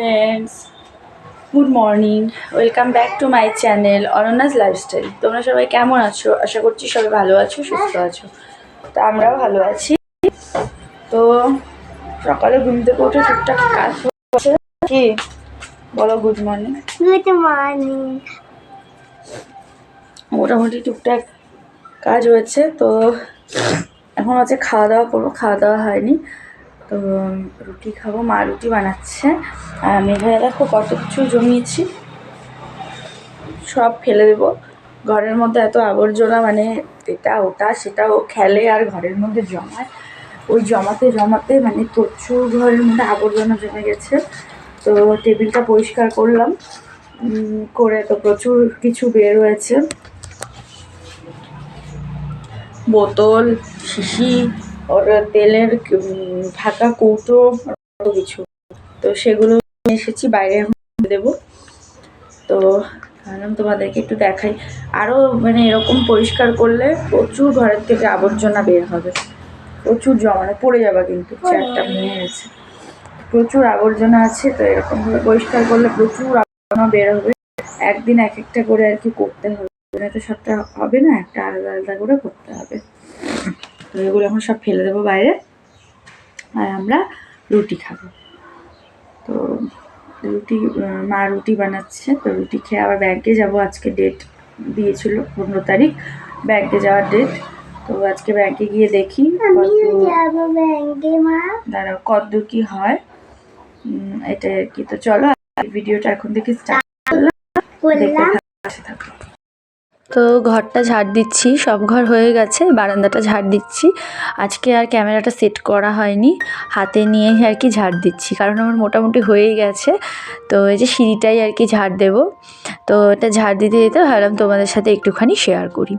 Friends good morning welcome back to my channel অনন্যাস lifestyle তোমরা সবাই কেমন আছো? আশা করছি সবাই ভালো আছো সুস্থ আছো। তো আমরাও ভালো আছি। তো সকালে ঘুম থেকে উঠে টুকটাক কাজ হচ্ছে কি? বলো গুড মর্নিং গুড মর্নিং মোটামুটি টুকটাক কাজ হয়েছে। তো এখন হচ্ছে খাওয়া দাওয়া করব। খাওয়া দাওয়া হয়নি। তো রুটি খাব, মা রুটি বানাচ্ছে। আর আমি এখানে দেখো কত কিছু জমিয়েছি। সব ফেলে দেবো। ঘরের মধ্যে এত আবর্জনা মানে এটা ওটা, সেটা ও খেলে আর ঘরের মধ্যে জমায়। ওই জমাতে জমাতে মানে প্রচুর ঘরের মধ্যে আবর্জনা জমে গেছে। তো টেবিলটা পরিষ্কার করলাম। করে তো প্রচুর কিছু বের হয়েছে। বোতল, শিশি ওর তেলের ঢাকা কৌটো কিছু। তো সেগুলো এসেছি, বাইরে দেবো। তো ভাবলাম তোমাদেরকে একটু দেখাই। আরও মানে এরকম পরিষ্কার করলে প্রচুর ঘরের থেকে আবর্জনা বের হবে। প্রচুর জমানো পড়ে যাবে কিন্তু চেয়ারটা ভেঙে গেছে। প্রচুর আবর্জনা আছে, তো এরকমভাবে পরিষ্কার করলে প্রচুর আবর্জনা বের হবে। একদিন এক একটা করে আর কি করতে হবে। মানে তো সবটা হবে না, একটা আলাদা আলাদা করে করতে হবে। তো এগুলো এখন সব ফেলে দেবো বাইরে। আর আমরা রুটি খাব। তো রুটি মা রুটি বানাচ্ছে তো রুটি খেয়ে আবার ব্যাংকে যাব। আজকে ডেট দিয়েছিল পনেরো তারিখ। ব্যাংকে যাওয়ার ডেট তো আজকে ব্যাংকে গিয়ে দেখি কত- দাঁড়াও কতদূর কি হয়? এটা কি। তো চলো ভিডিওটা এখন থেকে স্টার্ট দেখতে থাকো, পাশে থাকো। তো ঘরটা ঝাড় দিচ্ছি, সব ঘর হয়ে গেছে, বারান্দাটা ঝাড় দিচ্ছি। আজকে আর ক্যামেরাটা সেট করা হয়নি, হাতে নিয়ে আর কি ঝাড় দিচ্ছি, কারণ আমার মোটামুটি হয়ে গেছে। তো এই যে সিঁড়িটাই আর কি ঝাড় দেবো, তো এটা ঝাড় দিতে দিতে ভাবলাম তোমাদের সাথে একটুখানি শেয়ার করি।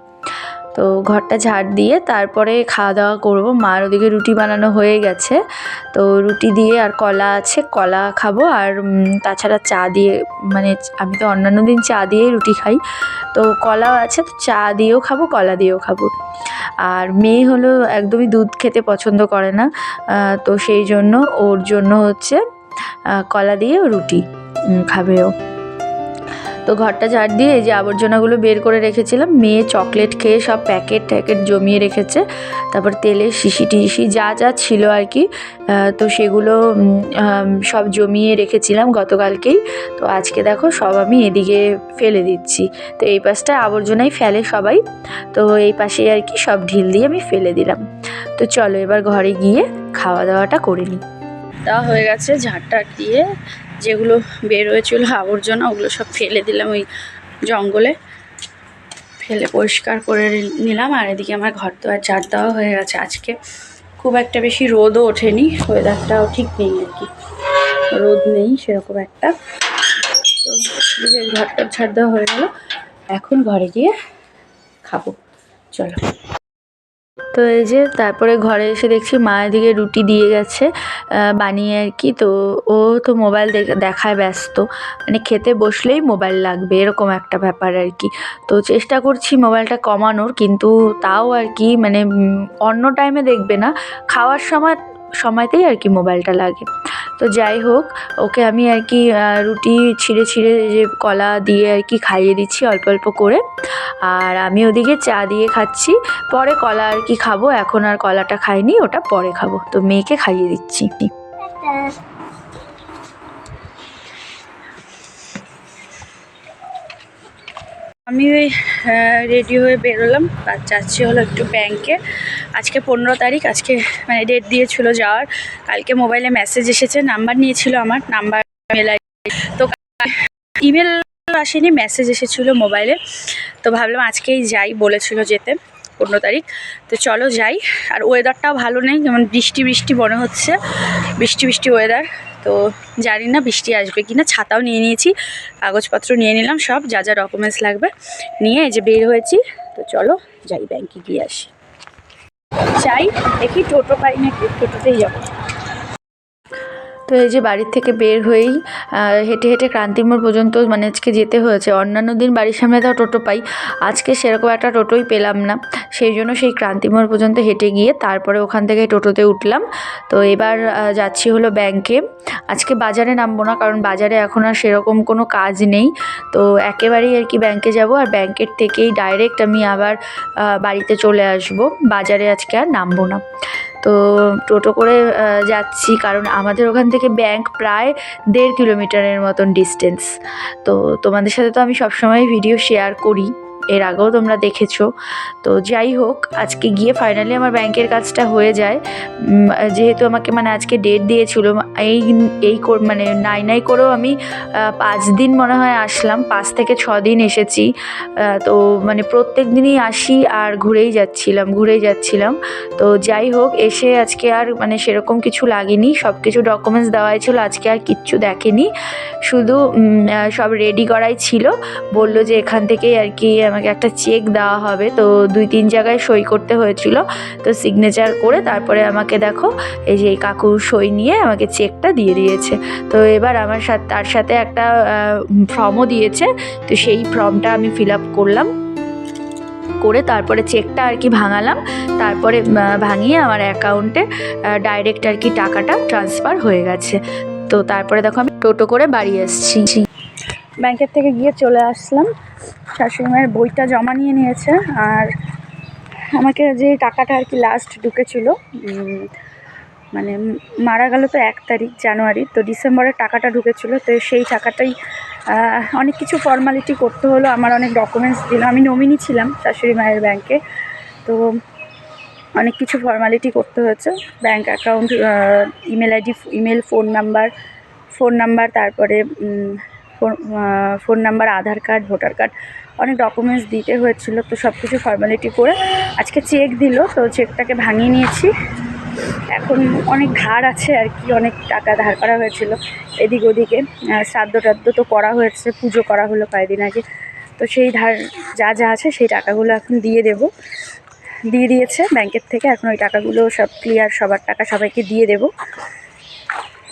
তো ঘরটা ঝাড় দিয়ে তারপরে খাওয়া দাওয়া করব। মার ওদিকে রুটি বানানো হয়ে গেছে। তো রুটি দিয়ে আর কলা আছে কলা খাব। আর তাছাড়া চা দিয়ে মানে আমি তো অন্যান্য দিন চা দিয়েই রুটি খাই। তো কলাও আছে তো চা দিয়েও খাব কলা দিয়েও খাব। আর মেয়ে হলো একদমই দুধ খেতে পছন্দ করে না। তো সেই জন্য ওর জন্য হচ্ছে কলা দিয়ে রুটি উম, খাবে ও। তো ঘরটা ঝাড় দিয়ে যে আবর্জনাগুলো বের করে রেখেছিলাম, মেয়ে চকলেট খেয়ে সব প্যাকেট ট্যাকেট জমিয়ে রেখেছে। তারপর তেলের শিশি টিশি যা যা ছিল আর কি তো সেগুলো সব জমিয়ে রেখেছিলাম গতকালকেই। তো আজকে দেখো সব আমি এদিকে ফেলে দিচ্ছি। তো এই পাশটা আবর্জনাই ফেলে সবাই, তো এই পাশে আর কি সব ঢিল দিয়ে আমি ফেলে দিলাম। তো চলো এবার ঘরে গিয়ে খাওয়া দাওয়াটা করে নিই। তা হয়ে গেছে ঝাড়টার দিয়ে যেগুলো বের হয়েছিল, আবর্জনা, ওগুলো সব ফেলে দিলাম ওই জঙ্গলে। ফেলে পরিষ্কার করে নিলাম, আর এদিকে আমার ঘর আর ঝাড় দেওয়া হয়ে গেছে আজকে। খুব একটা বেশি রোদও ওঠেনি ওয়েদারটাও ঠিক নেই আর কি। রোদ নেই সেরকম একটা। তো ঘরটা ঝাড় দেওয়া হয়ে গেল, এখন ঘরে গিয়ে খাব। চলো। তো এই যে তারপরে ঘরে এসে দেখছি মা এদিকে রুটি দিয়ে গেছে বানিয়ে আর কি। তো ও তো মোবাইল দেখ- দেখায় ব্যস্ত। মানে খেতে বসলেই মোবাইল লাগবে, এরকম একটা ব্যাপার আর কি। তো চেষ্টা করছি মোবাইলটা কমানোর, কিন্তু তাও আর কি মানে অন্য টাইমে দেখবে না। খাওয়ার সময় সময়তেই আর কি মোবাইলটা লাগে। তো যাই হোক, ওকে আমি আর কি রুটি ছিঁড়ে ছিঁড়ে যে কলা দিয়ে আর কি খাইয়ে দিচ্ছি অল্প অল্প করে। আর আমি ওদিকে চা দিয়ে খাচ্ছি। পরে কলা আর কি খাব। এখন আর কলাটা খাইনি, ওটা পরে খাব। তো মেয়েকে খাইয়ে দিচ্ছি। আমি ওই রেডি হয়ে বেরোলাম। যাচ্ছি হলো একটু ব্যাংকে আজকে পনেরো তারিখ, আজকে মানে ডেট দিয়েছিল যাওয়ার। কালকে মোবাইলে মেসেজ এসেছে নাম্বার নিয়েছিল আমার নাম্বার তো ইমেল আসেনি মেসেজ এসেছিল মোবাইলে তো ভাবলাম আজকেই যাই, বলেছিল যেতে। পনেরো তারিখ। তো চলো যাই। আর ওয়েদারটাও ভালো নেই, যেমন বৃষ্টি বৃষ্টি মনে হচ্ছে। বৃষ্টি বৃষ্টি ওয়েদার তো জানি না বৃষ্টি আসবে কিনা, ছাতাও নিয়ে নিয়েছি, কাগজপত্র নিয়ে নিলাম সব, যা যা ডকুমেন্টস লাগবে নিয়ে এই যে বের হয়েছি। তো চলো যাই ব্যাংকে গিয়ে আসি। চাই দেখি টোটো পাই নাকি, টোটোতেই যাব। তো এই যে বাড়ির থেকে বের হয়েই হেঁটে হেঁটে ক্রান্তিমোড় পর্যন্ত মানে আজকে যেতে হয়েছে। অন্যান্য দিন বাড়ির সামনে তাও টোটো পাই। আজকে সেরকম একটা টোটোই পেলাম না। সেই জন্য সেই ক্রান্তিমোড় পর্যন্ত হেঁটে গিয়ে তারপরে ওখান থেকে টোটোতে উঠলাম। তো এবার যাচ্ছি হলো ব্যাংকে আজকে বাজারে নামবো না, কারণ বাজারে এখন আর সেরকম কোনো কাজ নেই। তো একেবারেই আর কি ব্যাংকে যাব আর ব্যাংকের থেকেই ডাইরেক্ট আমি আবার বাড়িতে চলে আসব। বাজারে আজকে আর নামবো না। তো টোটো করে যাচ্ছি কারণ আমাদের ওখান থেকে ব্যাংক প্রায় দেড় কিলোমিটারের মতন ডিস্টেন্স তো তোমাদের সাথে তো আমি সবসময় ভিডিও শেয়ার করি। এর আগেও তোমরা দেখেছ। তো যাই হোক, আজকে গিয়ে ফাইনালি আমার ব্যাংকের কাজটা হয়ে যায়। যেহেতু আমাকে মানে আজকে ডেট দিয়েছিল, এই এই মানে নাই নাই করেও আমি পাঁচ দিন মনে হয় আসলাম, পাঁচ থেকে ছ দিন এসেছি। তো মানে প্রত্যেক দিনই আসি আর ঘুরেই যাচ্ছিলাম ঘুরেই যাচ্ছিলাম। তো যাই হোক, এসে আজকে আর মানে সেরকম কিছু লাগেনি সব কিছু ডকুমেন্টস দেওয়াই ছিল, আজকে আর কিচ্ছু দেখেনি। শুধু সব রেডি করাই ছিল। বলল যে এখান থেকেই আর কি আমাকে একটা চেক দেওয়া হবে। তো দুই তিন জায়গায় সই করতে হয়েছিল। তো সিগনেচার করে তারপরে আমাকে দেখো, এই যে কাকু সই নিয়ে আমাকে চেকটা দিয়ে দিয়েছে। তো এবার আমার সাথে, তার সাথে একটা ফর্মও দিয়েছে। তো সেই ফর্মটা আমি ফিল আপ করলাম। করে তারপরে চেকটা আর কি ভাঙালাম। তারপরে ভাঙিয়ে আমার অ্যাকাউন্টে ডাইরেক্ট আর কি টাকাটা ট্রান্সফার হয়ে গেছে। তো তারপরে দেখো আমি টোটো করে বাড়ি এসেছি। ব্যাংকের থেকে গিয়ে চলে আসলাম। শাশুড়ি মায়ের বইটা জমা নিয়ে নিয়েছে আর আমাকে যে টাকাটা আর কি লাস্ট ঢুকেছিল মানে মারা গেল তো এক তারিখ জানুয়ারি, তো ডিসেম্বরের টাকাটা ঢুকেছিল, তো সেই টাকাটাই অনেক কিছু ফর্মালিটি করতে হলো, আমার অনেক ডকুমেন্টস দিল, আমি নমিনি ছিলাম শাশুড়ি মায়ের ব্যাংকে তো অনেক কিছু ফর্মালিটি করতে হয়েছে bank account email ID email phone number phone number তারপরে phone number, Aadhaar card, voter card, অনেক ডকুমেন্টস দিতে হয়েছিল, তো সব কিছু ফর্মালিটি করে আজকে চেক দিল, তো চেকটাকে ভাঙিয়ে নিয়েছি। এখন অনেক ধার আছে আর কি, অনেক টাকা ধার করা হয়েছিল এদিক ওদিকে। শ্রাদ্ধ টাদ্ধ তো করা হয়েছে, পুজো করা হলো কয়েকদিন আগে। তো সেই ধার যা যা আছে, সেই টাকাগুলো এখন দিয়ে দেবো। দিয়ে দিয়েছে, ব্যাংকের থেকে এখন ওই টাকাগুলো সব ক্লিয়ার সবার টাকা সবাইকে দিয়ে দেবো।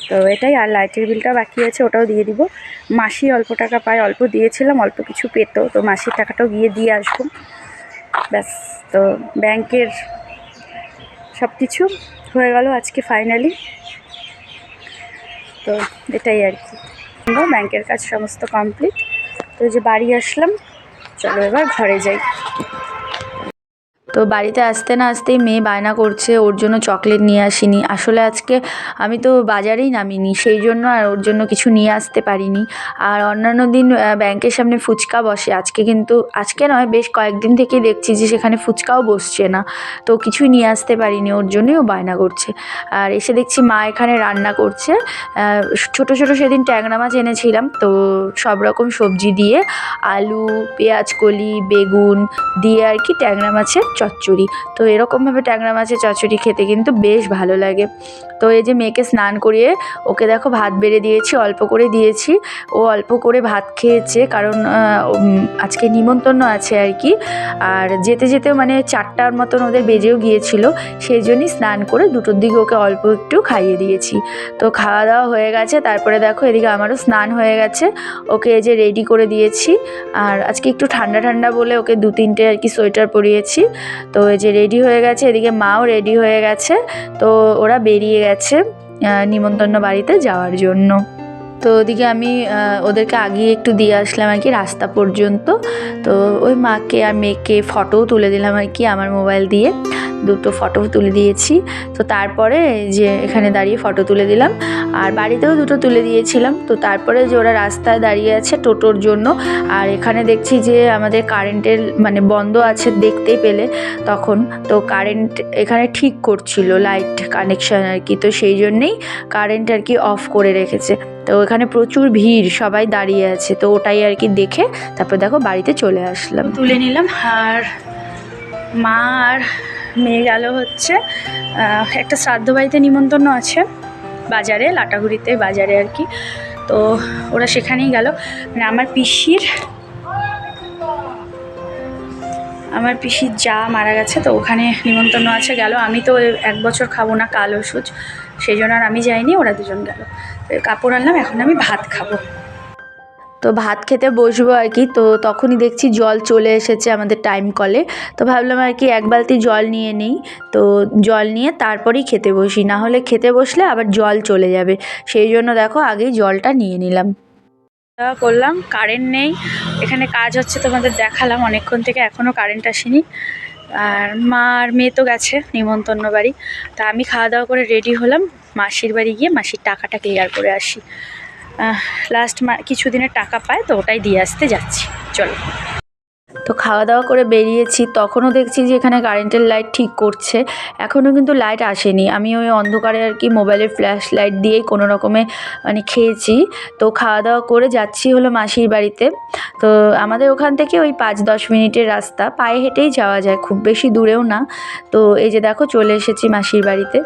তো এটাই, আর লাইটের বিলটা বাকি আছে, ওটাও দিয়ে দিব। মাসি অল্প টাকা পায়, অল্প দিয়েছিলাম, অল্প কিছু পেত, তো মাসির টাকাটাও গিয়ে দিয়ে আসব। ব্যাস, তো ব্যাংকের সব কিছু হয়ে গেল আজকে ফাইনালি তো এটাই আর কি। ব্যাংকের কাজ সমস্ত কমপ্লিট তো যে বাড়ি আসলাম, চলো এবার ঘরে যাই। তো বাড়িতে আসতে না আসতেই মেয়ে বায়না করছে, ওর জন্য চকলেট নিয়ে আসিনি। আসলে আজকে আমি তো বাজারেই নামিনি, সেই জন্য আর ওর জন্য কিছু নিয়ে আসতে পারিনি। আর অন্যান্য দিন ব্যাংকের সামনে ফুচকা বসে। আজকে কিন্তু, আজকে নয়, বেশ কয়েকদিন থেকেই দেখছি যে সেখানে ফুচকাও বসছে না। তো কিছুই নিয়ে আসতে পারিনি, ওর জন্যই ও বায়না করছে। আর এসে দেখছি মা এখানে রান্না করছে। ছোটো ছোটো সেদিন ট্যাংরা মাছ এনেছিলাম। তো সব রকম সবজি দিয়ে আলু পেঁয়াজ কলি বেগুন দিয়ে আর কি ট্যাংরা মাছের চচ্চড়ি। তো এরকমভাবে ট্যাংরা মাছের চচ্চড়ি খেতে কিন্তু বেশ ভালো লাগে। তো এই যে মেয়েকে স্নান করিয়ে ওকে দেখো ভাত বেড়ে দিয়েছি, অল্প করে দিয়েছি। ও অল্প করে ভাত খেয়েছে কারণ আজকে নিমন্ত্রণ আছে আর কি। আর যেতে যেতেও মানে চারটার মতন ওদের বেজেও গিয়েছিল সেই জন্যই স্নান করে দুটোর দিকে ওকে অল্প একটু খাইয়ে দিয়েছি। তো খাওয়া দাওয়া হয়ে গেছে, তারপরে দেখো এদিকে আমারও স্নান হয়ে গেছে। ওকে এই যে রেডি করে দিয়েছি। আর আজকে একটু ঠান্ডা ঠান্ডা বলে ওকে দু তিনটে আর কি সোয়েটার পরিয়েছি। তো এই যে রেডি হয়ে গেছে এদিকে মাও রেডি হয়ে গেছে তো ওরা বেরিয়ে গেছে আহ, নিমন্ত্রণ বাড়িতে যাওয়ার জন্য। তো ওদিকে আমি ওদেরকে আগিয়ে একটু দিয়ে আসলাম আর কি রাস্তা পর্যন্ত। তো ওই মাকে আর মেয়েকে ফটোও তুলে দিলাম আর কি আমার মোবাইল দিয়ে। দুটো ফটো তুলে দিয়েছি। তো তারপরে যে এখানে দাঁড়িয়ে ফটো তুলে দিলাম। আর বাড়িতেও দুটো তুলে দিয়েছিলাম। তো তারপরে যে ওরা রাস্তায় দাঁড়িয়ে আছে টোটোর জন্য, আর এখানে দেখছি যে আমাদের কারেন্টের মানে বন্ধ আছে দেখতে পেলে তখন। তো কারেন্ট এখানে ঠিক করছিল লাইট কানেকশন আর কি। তো সেই জন্যেই কারেন্ট আর কি অফ করে রেখেছে। তো এখানে প্রচুর ভিড়, সবাই দাঁড়িয়ে আছে। তো ওটাই আর কি দেখে তারপর দেখো বাড়িতে চলে আসলাম। তুলে নিলাম আর মা আর মেয়ে গেল হচ্ছে একটা শ্রাদ্ধ বাড়িতে নিমন্ত্রণ আছে, বাজারে, লাটাগুড়িতে বাজারে আর কি। তো ওরা সেখানেই গেল। মানে আমার পিসির আমার পিসির যা মারা গেছে, তো ওখানে নিমন্ত্রণ আছে, গেল। আমি তো এক বছর খাব না কাল ওষুধ, সেই জন্য আর আমি যাইনি, ওরা দুজন গেল। কাপড় আনলাম এখন আমি ভাত খাব। তো ভাত খেতে বসবো আর কি তো তখনই দেখছি জল চলে এসেছে আমাদের টাইম কলে তো ভাবলাম আর কি এক বালতি জল নিয়ে নিই তো জল নিয়ে তারপরেই খেতে বসি। না হলে খেতে বসলে আবার জল চলে যাবে। সেই জন্য দেখো আগেই জলটা নিয়ে নিলাম। করলাম কারেন্ট নেই। এখানে কাজ হচ্ছে তোমাদের দেখালাম অনেকক্ষণ থেকে এখনও কারেন্ট আসেনি। আর মা আর মেয়ে তো গেছে নিমন্তন্ন বাড়ি। তা আমি খাওয়া দাওয়া করে রেডি হলাম। মাসির বাড়ি গিয়ে মাসির টাকাটা ক্লিয়ার করে আসি। লাস্ট মা কিছুদিনের টাকা পায়, তো ওটাই দিয়ে আসতে যাচ্ছি। চলো। তো খাওয়া দাওয়া করে বেরিয়েছি, তখনও দেখছি যে এখানে কারেন্টের লাইট ঠিক করছে। এখনও কিন্তু লাইট আসেনি। আমি ওই অন্ধকারে আর কি মোবাইলের ফ্ল্যাশ লাইট দিয়েই কোনো রকমে মানে খেয়েছি। তো খাওয়া দাওয়া করে যাচ্ছি হলো মাসির বাড়িতে। তো আমাদের ওখান থেকে ওই পাঁচ দশ মিনিটের রাস্তা। পায়ে হেঁটেই যাওয়া যায়, খুব বেশি দূরেও না। তো এই যে দেখো চলে এসেছি মাসির বাড়িতে।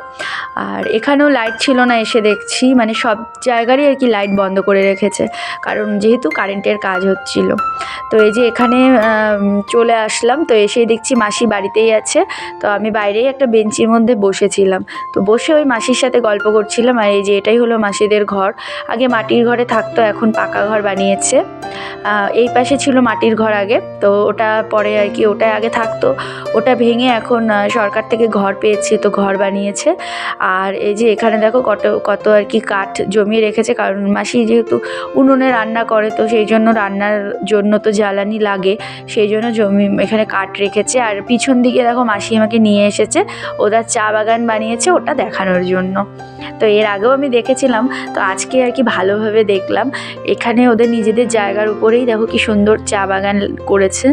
আর এখানেও লাইট ছিল না এসে দেখছি। মানে সব জায়গারই আর কি লাইট বন্ধ করে রেখেছে। কারণ যেহেতু কারেন্টের কাজ হচ্ছিল। তো এই যে এখানে চলে আসলাম। তো এসেই দেখছি মাসি বাড়িতেই আছে। তো আমি বাইরেই একটা বেঞ্চির মধ্যে বসেছিলাম। তো বসে ওই মাসির সাথে গল্প করছিলাম আর এই যে এটাই হলো মাসিদের ঘর। আগে মাটির ঘরে থাকতো, এখন পাকা ঘর বানিয়েছে। এই পাশে ছিল মাটির ঘর আগে। তো ওটা পরে আর কি ওটা আগে থাকতো। ওটা ভেঙে এখন সরকার থেকে ঘর পেয়েছে, তো ঘর বানিয়েছে। আর এই যে এখানে দেখো কত কত আর কি কাঠ জমিয়ে রেখেছে। কারণ মাসি যেহেতু উনুনে রান্না করে, তো সেই জন্য রান্নার জন্য তো জ্বালানি লাগে। সেই জন্য জমি এখানে কাঠ রেখেছে। আর পিছন দিকে দেখো মাসি আমাকে নিয়ে এসেছে। ওদের চা বাগান বানিয়েছে ওটা দেখানোর জন্য। তো এর আগেও আমি দেখেছিলাম, তো আজকে আর কি ভালোভাবে দেখলাম। এখানে ওদের নিজেদের জায়গার উপরেই দেখো কি সুন্দর চা বাগান করেছে।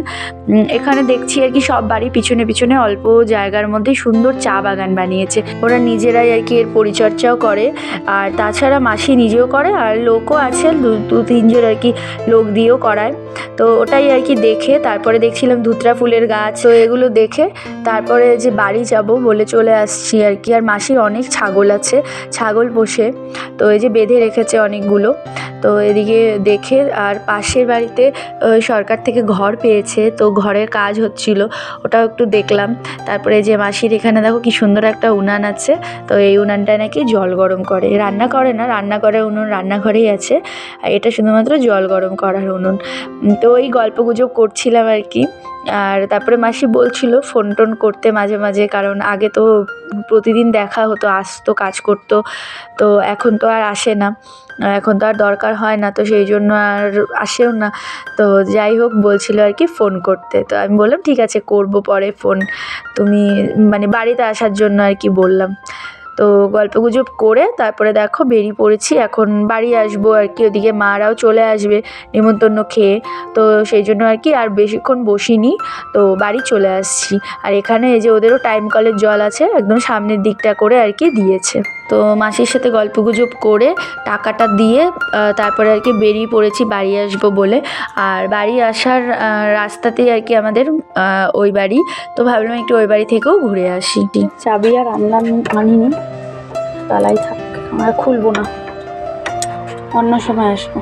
এখানে দেখছি আর কি সব বাড়ি পিছনে পিছনে অল্প জায়গার মধ্যেই সুন্দর চা বাগান বানিয়েছে। ওরা নিজেরাই আর কি এর পরিচর্যাও করে, আর তাছাড়া মাসি নিজেও করে, আর লোকও আছে, দু দু, তিনজন আর কি লোক দিয়েও করায়। তো ওটাই আর কি দেখে, তারপরে দেখছিলাম ধুতরা ফুলের গাছ, তো এগুলো দেখে তারপরে যে বাড়ি যাব বলে চলে আসছি আর কি। আর মাসির অনেক ছাগল আছে ছাগল পোষে। তো এই যে বেঁধে রেখেছে অনেকগুলো। তো এদিকে দেখে আর পাশের বাড়িতে সরকার থেকে ঘর পেয়েছে। তো ঘরের কাজ হচ্ছিল, ওটাও একটু দেখলাম। তারপরে যে মাসির এখানে দেখো কি সুন্দর একটা উনান আছে। তো এই উনানটা নাকি জল গরম করে। রান্না করে না, রান্না করে উনুন, রান্নাঘরেই আছে। আর এটা শুধুমাত্র জল গরম করার উনুন। তো ওই গল্প গুজব করছিলাম আর কি। আর তারপরে মাসি বলছিল ফোন টোন করতে মাঝে মাঝে, কারণ আগে তো প্রতিদিন দেখা হতো, আসতো, কাজ করতো। তো এখন তো আর আসে না। এখন তো আর দরকার হয় না, তো সেই জন্য আর আসেও না। তো যাই হোক, বলছিল আর কি ফোন করতে। তো আমি বললাম, ঠিক আছে, করব পরে ফোন। তুমি মানে বাড়িতে আসার জন্য আর কি বললাম। তো গল্পগুজব করে তারপরে দেখো বেরিয়ে পড়েছি, এখন বাড়ি আসব আর কি। ওদিকে মারাও চলে আসবে নিমন্ত্রণ খেয়ে। তো সেই জন্য আর কি আর বেশিক্ষণ বসিনি, তো বাড়ি চলে আসছি। আর এখানে এই যে ওদেরও টাইম কলের জল আছে, একদম সামনের দিকটা করে আর কি দিয়েছে। তো মাসির সাথে গল্পগুজব করে টাকাটা দিয়ে তারপরে আর কি বেরিয়ে পড়েছি বাড়ি আসব বলে। আর বাড়ি আসার রাস্তাতেই আর কি আমাদের ওই বাড়ি। তো ভাবলাম একটু ওই বাড়ি থেকেও ঘুরে আসি। চাবি আর আনলাম, আনিনি। তালাই থাক, আমরা খুলবো না। অন্য সময় আসব।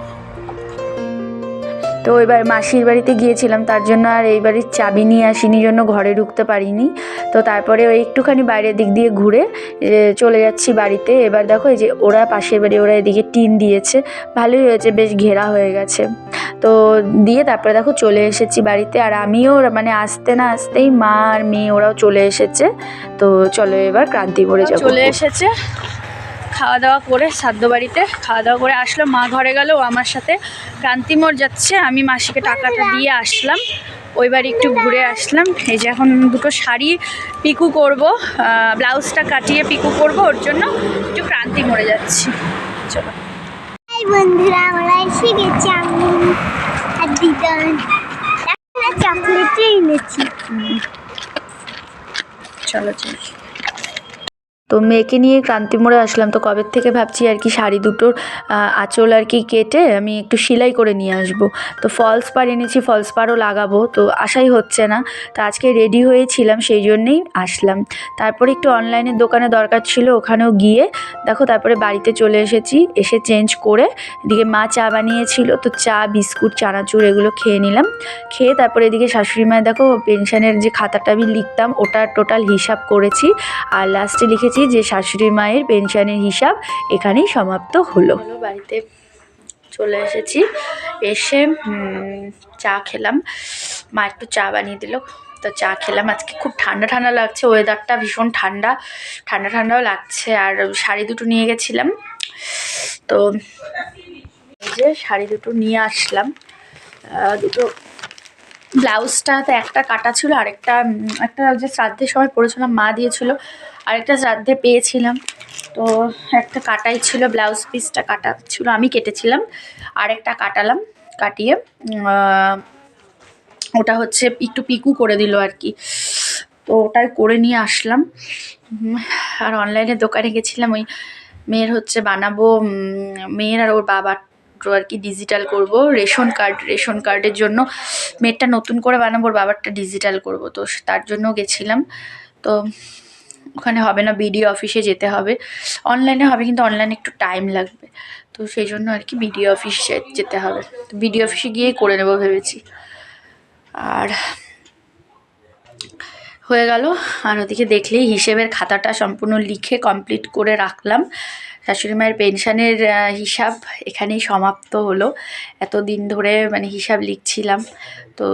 তো এবার মাসির বাড়িতে গিয়েছিলাম তার জন্য আর এই বাড়ির চাবি নিয়ে আসিনি জন্য ঘরে ঢুকতে পারিনি। তো তারপরে ওই একটুখানি বাইরের দিক দিয়ে ঘুরে চলে যাচ্ছি বাড়িতে। এবার দেখো এই যে ওরা পাশের বাড়ি ওরা এদিকে টিন দিয়েছে। ভালোই হয়েছে বেশ ঘেরা হয়ে গেছে। তো দিয়ে তারপরে দেখো চলে এসেছি বাড়িতে। আর আমিও মানে আসতে না আসতেই মা আর মেয়ে ওরাও চলে এসেছে। তো চলো এবার ক্রান্তিপুরে যাব। চলে এসেছে। খাওয়া দাওয়া করে সাদ্য বাড়িতে খাওয়া দাওয়া করে আসলো। মা ঘরে গেল ও আমার সাথে ক্রান্তিমোড় যাচ্ছে। আমি মাসিকে টাকাটা দিয়ে আসলাম। ওই বাড়ি একটু ঘুরে আসলাম। এই যে এখন দুটো শাড়ি পিকু করব ব্লাউজটা কাটিয়ে পিকু করব ওর জন্য একটু ক্রান্তি মরে যাচ্ছি। চলো। হাই বন্ধুরা আমরা এসে গেছি আমি আর দিদন একটা এনেছি। চলো চলো। তো মেয়েকে নিয়ে ক্রান্তি মোড়ে আসলাম। তো কবে থেকে ভাবছি আর কি শাড়ি দুটোর আঁচল আর কি কেটে আমি একটু সেলাই করে নিয়ে আসব। তো ফলস পার এনেছি ফলস পারও লাগাবো। তো আশাই হচ্ছে না। তো আজকে রেডি হয়েছিলাম, সেই জন্যেই আসলাম। তারপরে একটু অনলাইনের দোকানে দরকার ছিল, ওখানেও গিয়ে দেখো তারপরে বাড়িতে চলে এসেছি। এসে চেঞ্জ করে এদিকে মা চা বানিয়েছিল, তো চা, বিস্কুট, চানাচুর এগুলো খেয়ে নিলাম। খেয়ে তারপরে এদিকে শাশুড়ি মায়ের দেখো পেনশনের যে খাতাটা আমি লিখতাম, ওটার টোটাল হিসাব করেছি। আর লাস্টে লিখেছি এসেছি যে শাশুড়ি মায়ের পেনশনের হিসাব এখানেই সমাপ্ত হলো। বাড়িতে চলে এসেছি। এসে চা খেলাম। মা একটু চা বানিয়ে দিল। তো চা খেলাম। আজকে খুব ঠান্ডা ঠান্ডা লাগছে। ওয়েদারটা ভীষণ ঠান্ডা। ঠান্ডা ঠান্ডাও লাগছে। আর শাড়ি দুটো নিয়ে গেছিলাম। তো যে শাড়ি দুটো নিয়ে আসলাম। দুটো ব্লাউজটা তো একটা কাটা ছিল, আরেকটা একটা যে শ্রাদ্ধের সময় পরেছিলাম মা দিয়েছিল, আরেকটা শ্রাদ্ধে পেয়েছিলাম। তো একটা কাটাই ছিল, ব্লাউজ পিসটা কাটা ছিল, আমি কেটেছিলাম, আরেকটা কাটালাম, কাটিয়ে ওটা হচ্ছে একটু পিকু করে দিল আর কি। তো ওটাই করে নিয়ে আসলাম। আর অনলাইনে দোকানে গেছিলাম, ওই মেয়ের হচ্ছে বানাবো মেয়ের আর ওর বাবার আর কি ডিজিটাল করব। রেশন কার্ড রেশন কার্ডের জন্য মেয়েরটা নতুন করে বানাবো বাবারটা ডিজিটাল করব। তো তার জন্য গেছিলাম। তো ওখানে হবে না বিডিও অফিসে যেতে হবে। অনলাইনে হবে কিন্তু অনলাইনে একটু টাইম লাগবে। তো সেই জন্য আর কি বিডিও অফিসে যেতে হবে। তো বিডিও অফিসে গিয়েই করে নেব ভেবেছি। আর হয়ে গেল। আর ওদিকে দেখলেই হিসেবের খাতাটা সম্পূর্ণ লিখে কমপ্লিট করে রাখলাম। শাশুড়ি মায়ের পেনশনের হিসাব এখানেই সমাপ্ত হলো। এত দিন ধরে মানে হিসাব লিখছিলাম। তো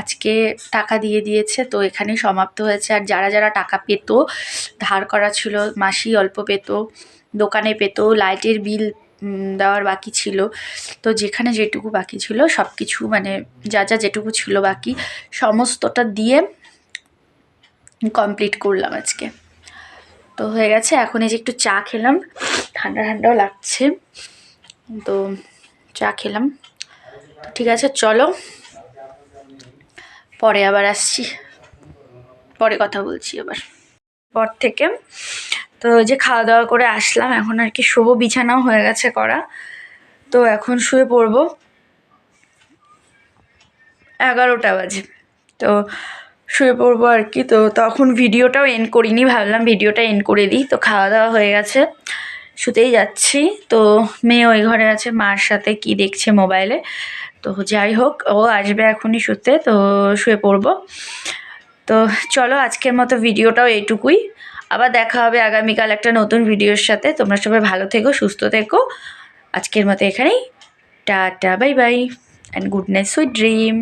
আজকে টাকা দিয়ে দিয়েছে, তো এখানেই সমাপ্ত হয়েছে। আর যারা যারা টাকা পেত, ধার করা ছিল, মাসি অল্প পেত, দোকানে পেত, লাইটের বিল দেওয়ার বাকি ছিল। তো যেখানে যেটুকু বাকি ছিল সব কিছু মানে যা যা যেটুকু ছিল বাকি, সমস্তটা দিয়ে কমপ্লিট করলাম আজকে। তো হয়ে গেছে। এখন এই যে একটু চা খেলাম। ঠান্ডা ঠান্ডাও লাগছে। তো চা খেলাম। তো ঠিক আছে, চলো। পরে আবার আসছি। পরে কথা বলছি আবার। পর থেকে। তো যে খাওয়া দাওয়া করে আসলাম, এখন আর কি শুভ বিছানাও হয়ে গেছে করা। তো এখন শুয়ে পড়ব। এগারোটা বাজে। তো শুয়ে পড়ব আর কি। তো তখন ভিডিওটাও এন্ড করিনি, ভাবলাম ভিডিওটা এন্ড করে দিই। তো খাওয়া দাওয়া হয়ে গেছে, শুতেই যাচ্ছি। তো মেয়ে ওই ঘরে আছে, মার সাথে কি দেখছে মোবাইলে তো যাই হোক, ও আসবে এখনই শুতে, তো শুয়ে পড়ব। তো চলো আজকের মতো ভিডিওটাও এইটুকুই। আবার দেখা হবে আগামীকাল একটা নতুন ভিডিওর সাথে। তোমরা সবাই ভালো থেকো, সুস্থ থেকো। আজকের মতো এখানেই। Tata bye bye and good night sweet dream